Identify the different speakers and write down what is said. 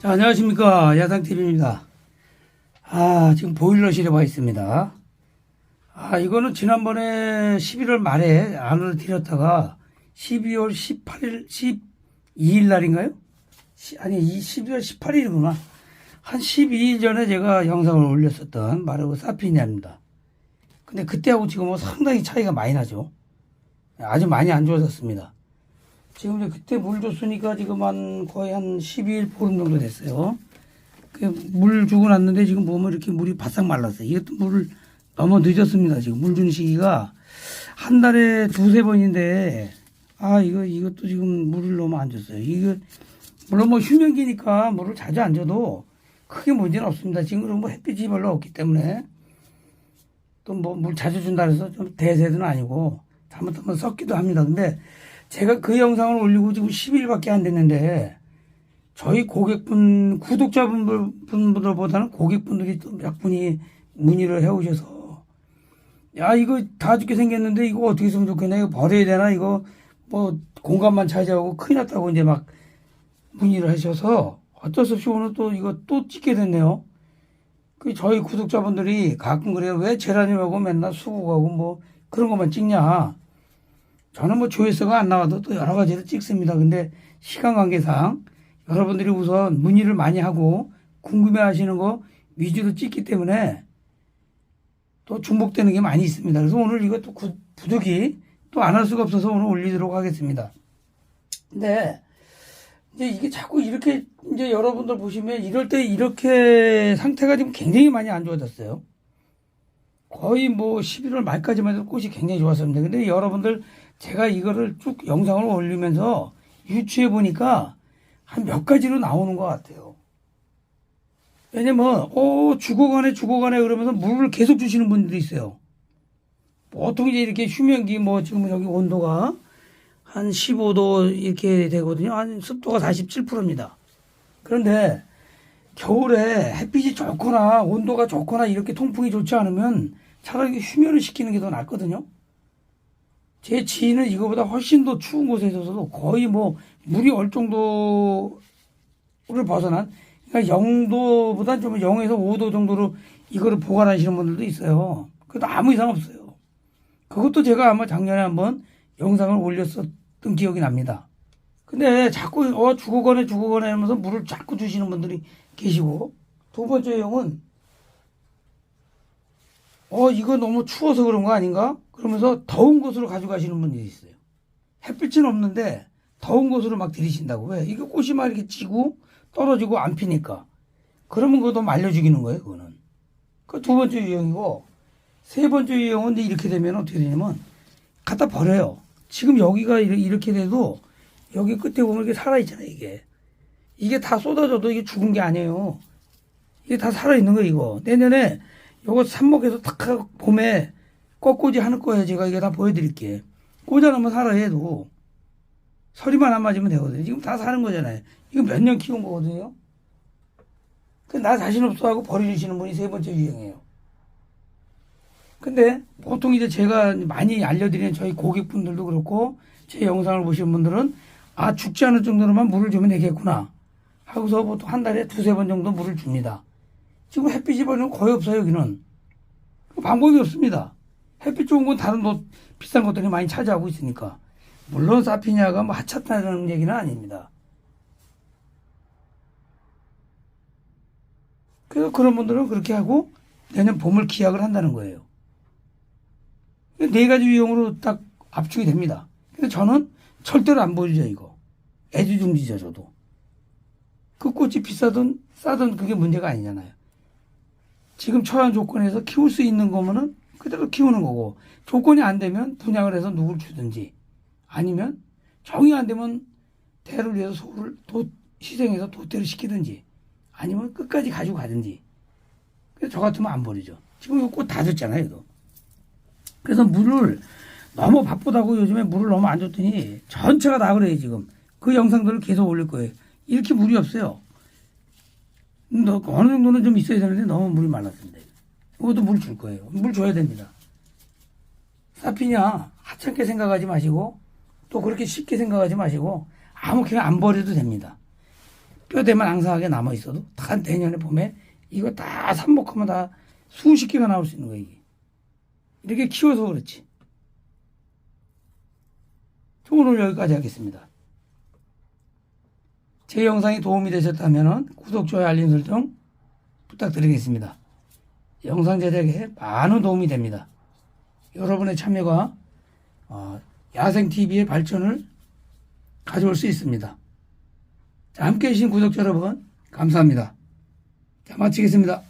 Speaker 1: 자, 안녕하십니까. 야당TV입니다. 아, 지금 보일러실에 와 있습니다. 아, 이거는 지난번에 11월 말에 안으로 드렸다가 12월 18일, 12일 날인가요? 시- 아니, 이 12월 18일이구나. 한 12일 전에 제가 영상을 올렸었던 마르고 사피니아입니다. 근데 그때하고 지금은 상당히 차이가 많이 나죠. 아주 많이 안 좋아졌습니다. 지금 이제 그때 물 줬으니까 지금 한 거의 한 12일 보름 정도 됐어요. 그물 주고 났는데 지금 보면 이렇게 물이 바싹 말랐어요. 이것도 물을 너무 늦었습니다. 지금 물 주는 시기가 한 달에 두세 번인데 아 이거 이것도 지금 물을 너무 안 줬어요. 이거 물론 뭐 휴면기니까 물을 자주 안 줘도 크게 문제는 없습니다. 지금 뭐 햇빛이 별로 없기 때문에 또 뭐 물 자주 준다 해서 좀 대세는 아니고 잘못하면 썩기도 합니다. 근데 제가 그 영상을 올리고 지금 10일밖에 안 됐는데 저희 고객분 구독자분들보다는 고객분들이 또 몇 분이 문의를 해오셔서 야 이거 다 죽게 생겼는데 이거 어떻게 했으면 좋겠냐 이거 버려야 되나 이거 뭐 공간만 차지하고 큰일 났다고 이제 막 문의를 하셔서 어쩔 수 없이 오늘 또 이거 또 찍게 됐네요. 그 저희 구독자분들이 가끔 그래요. 왜 제라늄하고 맨날 수국하고 뭐 그런 것만 찍냐. 저는 뭐 조회수가 안 나와도 또 여러 가지를 찍습니다. 근데 시간 관계상 여러분들이 우선 문의를 많이 하고 궁금해 하시는 거 위주로 찍기 때문에 또 중복되는 게 많이 있습니다. 그래서 오늘 구- 부득이 또 안 할 수가 없어서 오늘 올리도록 하겠습니다. 근데 이제 이게 자꾸 이렇게 이제 여러분들 보시면 이럴 때 이렇게 상태가 지금 굉장히 많이 안 좋아졌어요. 거의 뭐 11월 말까지만 해도 꽃이 굉장히 좋았습니다. 근데 여러분들 제가 이거를 쭉 영상을 올리면서 유추해 보니까 한 몇 가지로 나오는 것 같아요. 왜냐면, 어, 죽어가네, 죽어가네, 그러면서 물을 계속 주시는 분들이 있어요. 보통 이제 이렇게 휴면기, 뭐, 지금 여기 온도가 한 15도 이렇게 되거든요. 한 습도가 47%입니다. 그런데 겨울에 햇빛이 좋거나 온도가 좋거나 이렇게 통풍이 좋지 않으면 차라리 휴면을 시키는 게 더 낫거든요. 제 지인은 이거보다 훨씬 더 추운 곳에 있어서도 거의 뭐 물이 얼 정도를 벗어난 그러니까 0도보다 좀 0에서 5도 정도로 이거를 보관하시는 분들도 있어요. 그것도 아무 이상 없어요. 그것도 제가 아마 작년에 한번 영상을 올렸었던 기억이 납니다. 근데 자꾸 어 죽어가네 죽어가네 하면서 물을 자꾸 주시는 분들이 계시고 두 번째 형은 어 이거 너무 추워서 그런 거 아닌가? 그러면서 더운 곳으로 가져가시는 분들이 있어요. 햇빛은 없는데 더운 곳으로 막 들이신다고 왜? 이거 꽃이 막 이렇게 지고 떨어지고 안 피니까 그러면 그것도 말려 죽이는 거예요 그거는. 그 두 번째 유형이고 세 번째 유형은 이렇게 되면 어떻게 되냐면 갖다 버려요. 지금 여기가 이렇- 이렇게 돼도 여기 끝에 보면 이게 살아있잖아요, 이게. 이게 다 쏟아져도 이게 죽은 게 아니에요. 이게 다 살아있는 거예요, 이거. 내년에 요거 삽목에서 탁 하고 봄에 꺾꽂이 하는 거예요. 제가 이게 다 보여드릴게. 꽂아놓으면 살아요, 얘도. 서리만 안 맞으면 되거든요. 지금 다 사는 거잖아요. 이거 몇 년 키운 거거든요. 그나 자신 없어 하고 버리시는 분이 세 번째 유형이에요. 근데 보통 이제 제가 많이 알려드리는 저희 고객분들도 그렇고 제 영상을 보시는 분들은 아 죽지 않을 정도로만 물을 주면 되겠구나 하고서 보통 한 달에 두세 번 정도 물을 줍니다. 지금 햇빛이 버리는 거의 없어요 여기는 방법이 없습니다. 햇빛 좋은 건 다른 뭐 비싼 것들이 많이 차지하고 있으니까 물론 사피냐가 뭐 하찮다는 얘기는 아닙니다. 그래서 그런 분들은 그렇게 하고 내년 봄을 기약을 한다는 거예요. 네 가지 유형으로 딱 압축이 됩니다. 근데 저는 절대로 안 보여주죠, 이거. 애지중지죠, 저도. 그 꽃이 비싸든 싸든 그게 문제가 아니잖아요. 지금 처한 조건에서 키울 수 있는 거면은 그대로 키우는 거고, 조건이 안 되면 분양을 해서 누굴 주든지, 아니면 정이 안 되면 대를 위해서 소를 도, 희생해서 도태를 시키든지, 아니면 끝까지 가지고 가든지. 그래서 저 같으면 안 버리죠. 지금 이거 꽃다 줬잖아요, 이거. 그래서 물을 너무 바쁘다고 요즘에 물을 너무 안 줬더니 전체가 다 그래요 지금 그 영상들을 계속 올릴 거예요 이렇게 물이 없어요 너 어느 정도는 좀 있어야 되는데 너무 물이 말랐습니다 이것도 물 줄 거예요 물 줘야 됩니다 사피냐 하찮게 생각하지 마시고 또 그렇게 쉽게 생각하지 마시고 아무 그냥 안 버려도 됩니다 뼈대만 앙상하게 남아 있어도 다 내년에 봄에 이거 다 삽목하면 다 수십 개가 나올 수 있는 거야 이게. 이렇게 키워서 그렇지. 자, 오늘 여기까지 하겠습니다. 제 영상이 도움이 되셨다면 구독, 좋아요, 알림 설정 부탁드리겠습니다. 영상 제작에 많은 도움이 됩니다. 여러분의 참여가 어, 야생TV의 발전을 가져올 수 있습니다. 자, 함께 해주신 구독자 여러분, 감사합니다. 자, 마치겠습니다.